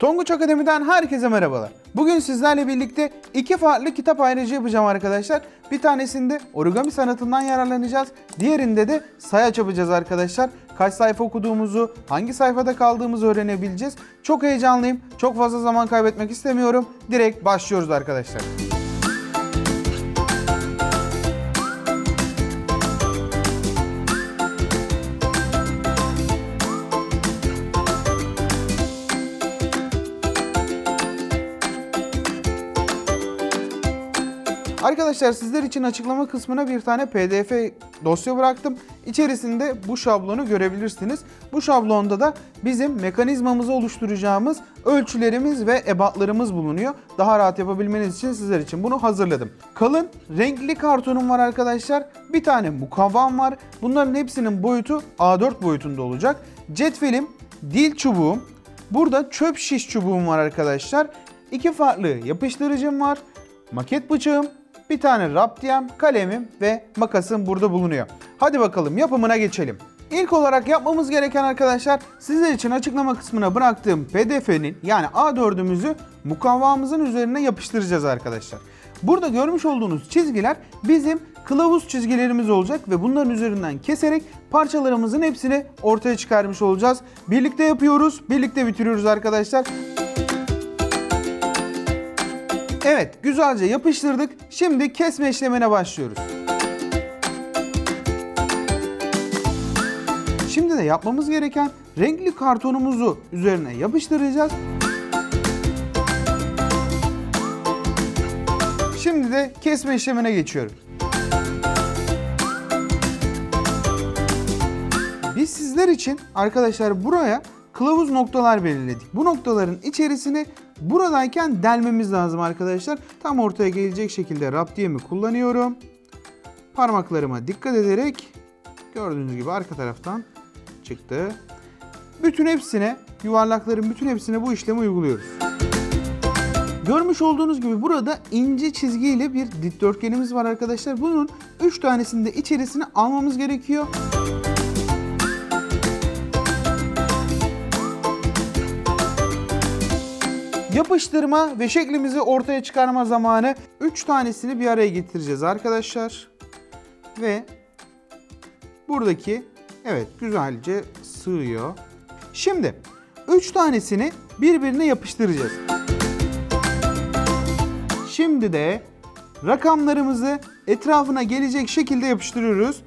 Tonguç Akademi'den herkese merhabalar. Bugün sizlerle birlikte iki farklı kitap ayrıcı yapacağım arkadaşlar. Bir tanesinde origami sanatından yararlanacağız. Diğerinde de sayaç yapacağız arkadaşlar. Kaç sayfa okuduğumuzu, hangi sayfada kaldığımızı öğrenebileceğiz. Çok heyecanlıyım. Çok fazla zaman kaybetmek istemiyorum. Direkt başlıyoruz arkadaşlar. Arkadaşlar sizler için açıklama kısmına bir tane pdf dosya bıraktım. İçerisinde bu şablonu görebilirsiniz. Bu şablonda da bizim mekanizmamızı oluşturacağımız ölçülerimiz ve ebatlarımız bulunuyor. Daha rahat yapabilmeniz için sizler için bunu hazırladım. Kalın renkli kartonum var arkadaşlar. Bir tane mukavvam var. Bunların hepsinin boyutu A4 boyutunda olacak. Cetvelim, dil çubuğum, burada çöp şiş çubuğum var arkadaşlar. İki farklı yapıştırıcım var. Maket bıçağım, bir tane raptiyem, kalemim ve makasım burada bulunuyor. Hadi bakalım yapımına geçelim. İlk olarak yapmamız gereken arkadaşlar sizler için açıklama kısmına bıraktığım pdf'nin yani A4'ümüzü mukavvamızın üzerine yapıştıracağız arkadaşlar. Burada görmüş olduğunuz çizgiler bizim kılavuz çizgilerimiz olacak ve bunların üzerinden keserek parçalarımızın hepsini ortaya çıkarmış olacağız. Birlikte yapıyoruz, birlikte bitiriyoruz arkadaşlar. Evet, güzelce yapıştırdık. Şimdi kesme işlemine başlıyoruz. Şimdi de yapmamız gereken renkli kartonumuzu üzerine yapıştıracağız. Şimdi de kesme işlemine geçiyorum. Biz sizler için arkadaşlar buraya kılavuz noktalar belirledik. Bu noktaların içerisini buradayken delmemiz lazım arkadaşlar. Tam ortaya gelecek şekilde raptiyemi kullanıyorum. Parmaklarıma dikkat ederek gördüğünüz gibi arka taraftan çıktı. Bütün hepsine, yuvarlakların bütün hepsine bu işlemi uyguluyoruz. Görmüş olduğunuz gibi burada ince çizgiyle bir dikdörtgenimiz var arkadaşlar. Bunun 3 tanesini de içerisine almamız gerekiyor. Yapıştırma ve şeklimizi ortaya çıkarma zamanı 3 tanesini bir araya getireceğiz arkadaşlar. Ve buradaki evet güzelce sığıyor. Şimdi 3 tanesini birbirine yapıştıracağız. Şimdi de rakamlarımızı etrafına gelecek şekilde yapıştırıyoruz.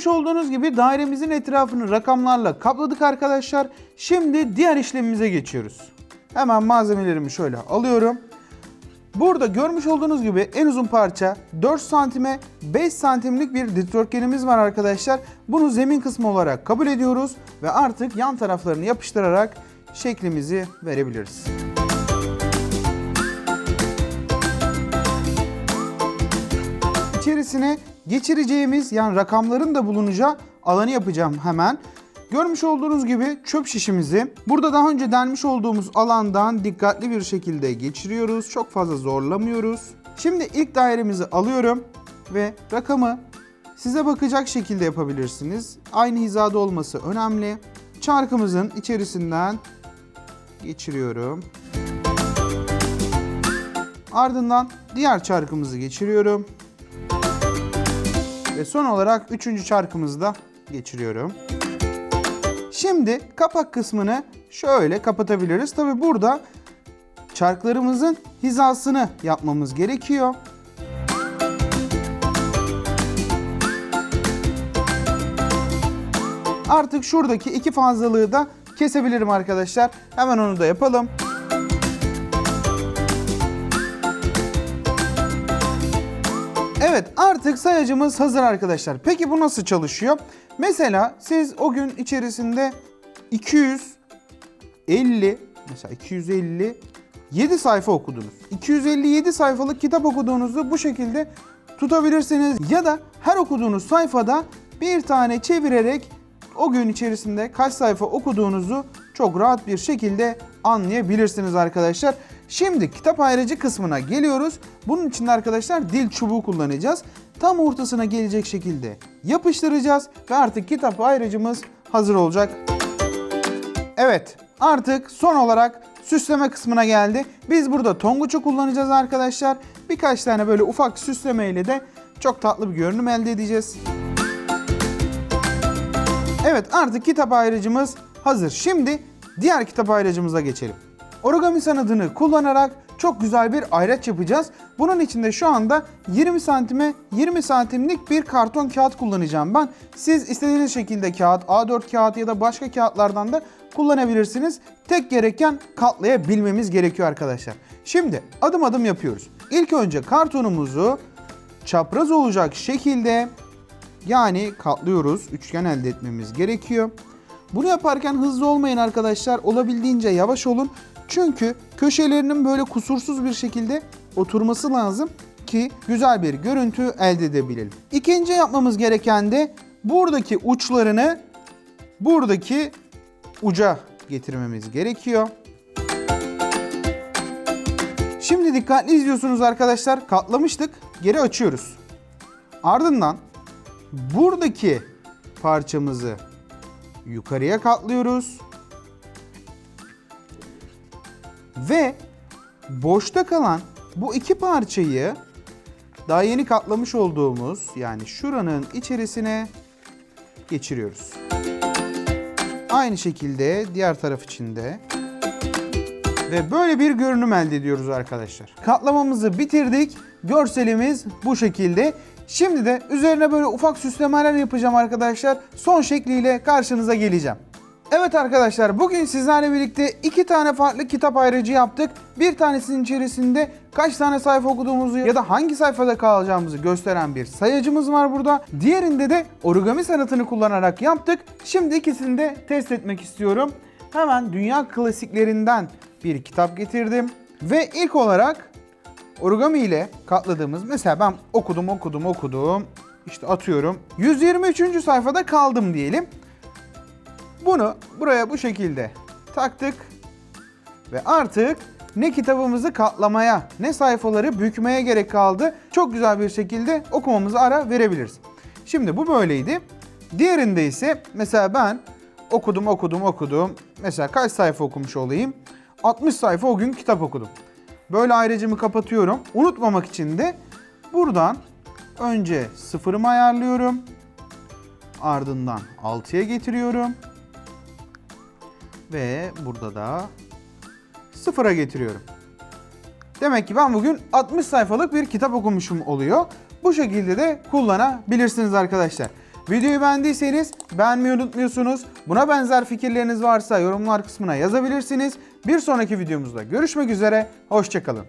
Görmüş olduğunuz gibi dairemizin etrafını rakamlarla kapladık arkadaşlar. Şimdi diğer işlemimize geçiyoruz. Hemen malzemelerimi şöyle alıyorum. Burada görmüş olduğunuz gibi en uzun parça 4 santime 5 santimlik bir dikdörtgenimiz var arkadaşlar. Bunu zemin kısmı olarak kabul ediyoruz ve artık yan taraflarını yapıştırarak şeklimizi verebiliriz. İçerisine geçireceğimiz yani rakamların da bulunacağı alanı yapacağım hemen. Görmüş olduğunuz gibi çöp şişimizi burada daha önce delmiş olduğumuz alandan dikkatli bir şekilde geçiriyoruz. Çok fazla zorlamıyoruz. Şimdi ilk dairemizi alıyorum ve rakamı size bakacak şekilde yapabilirsiniz. Aynı hizada olması önemli. Çarkımızın içerisinden geçiriyorum. Ardından diğer çarkımızı geçiriyorum. Ve son olarak üçüncü çarkımızı da geçiriyorum. Şimdi kapak kısmını şöyle kapatabiliriz. Tabi burada çarklarımızın hizasını yapmamız gerekiyor. Artık şuradaki iki fazlalığı da kesebilirim arkadaşlar. Hemen onu da yapalım. Evet artık sayacımız hazır arkadaşlar. Peki bu nasıl çalışıyor? Mesela siz o gün içerisinde 250 mesela 250 7 sayfa okudunuz. 257 sayfalık kitap okuduğunuzu bu şekilde tutabilirsiniz ya da her okuduğunuz sayfada bir tane çevirerek o gün içerisinde kaç sayfa okuduğunuzu çok rahat bir şekilde anlayabilirsiniz arkadaşlar. Şimdi kitap ayrıcı kısmına geliyoruz. Bunun için de arkadaşlar dil çubuğu kullanacağız. tam ortasına gelecek şekilde yapıştıracağız ve artık kitap ayrıcımız hazır olacak. Evet artık son olarak süsleme kısmına geldi. Biz burada tonguçu kullanacağız arkadaşlar. Birkaç tane böyle ufak süsleme ile de çok tatlı bir görünüm elde edeceğiz. Evet artık kitap ayrıcımız hazır. Şimdi diğer kitap ayrıcımıza geçelim. Origami sanatını kullanarak çok güzel bir ayraç yapacağız. Bunun için de şu anda 20 santime 20 santimlik bir karton kağıt kullanacağım ben. Siz istediğiniz şekilde kağıt, A4 kağıt ya da başka kağıtlardan da kullanabilirsiniz. Tek gereken katlayabilmemiz gerekiyor arkadaşlar. Şimdi adım adım yapıyoruz. İlk önce kartonumuzu çapraz olacak şekilde yani katlıyoruz. Üçgen elde etmemiz gerekiyor. Bunu yaparken hızlı olmayın arkadaşlar. Olabildiğince yavaş olun. Çünkü köşelerinin böyle kusursuz bir şekilde oturması lazım ki güzel bir görüntü elde edebilelim. İkinci yapmamız gereken de buradaki uçlarını buradaki uca getirmemiz gerekiyor. Şimdi dikkatli izliyorsunuz arkadaşlar. Katlamıştık. Geri açıyoruz. Ardından buradaki parçamızı yukarıya katlıyoruz. Ve boşta kalan bu iki parçayı daha yeni katlamış olduğumuz yani şuranın içerisine geçiriyoruz. Aynı şekilde diğer taraf için de ve böyle bir görünüm elde ediyoruz arkadaşlar. Katlamamızı bitirdik. Görselimiz bu şekilde. Şimdi de üzerine böyle ufak süslemeler yapacağım arkadaşlar. Son şekliyle karşınıza geleceğim. Evet arkadaşlar bugün sizlerle birlikte iki tane farklı kitap ayrıcı yaptık. Bir tanesinin içerisinde kaç tane sayfa okuduğumuzu ya da hangi sayfada kalacağımızı gösteren bir sayacımız var burada. Diğerinde de origami sanatını kullanarak yaptık. Şimdi ikisini de test etmek istiyorum. Hemen dünya klasiklerinden bir kitap getirdim. Ve ilk olarak origami ile katladığımız mesela ben okudum okudum okudum işte atıyorum 123. sayfada kaldım diyelim. Bunu buraya bu şekilde taktık ve artık ne kitabımızı katlamaya ne sayfaları bükmeye gerek kaldı. Çok güzel bir şekilde okumamıza ara verebiliriz. Şimdi bu böyleydi. Diğerinde ise mesela ben okudum okudum okudum. Mesela kaç sayfa okumuş olayım? 60 sayfa o gün kitap okudum. Böyle ayrıcımı kapatıyorum. Unutmamak için de buradan önce sıfırımı ayarlıyorum. Ardından 6'ya getiriyorum. Ve burada da sıfıra getiriyorum. Demek ki ben bugün 60 sayfalık bir kitap okumuşum oluyor. Bu şekilde de kullanabilirsiniz arkadaşlar. Videoyu beğendiyseniz beğenmeyi unutmuyorsunuz. Buna benzer fikirleriniz varsa yorumlar kısmına yazabilirsiniz. Bir sonraki videomuzda görüşmek üzere. Hoşçakalın.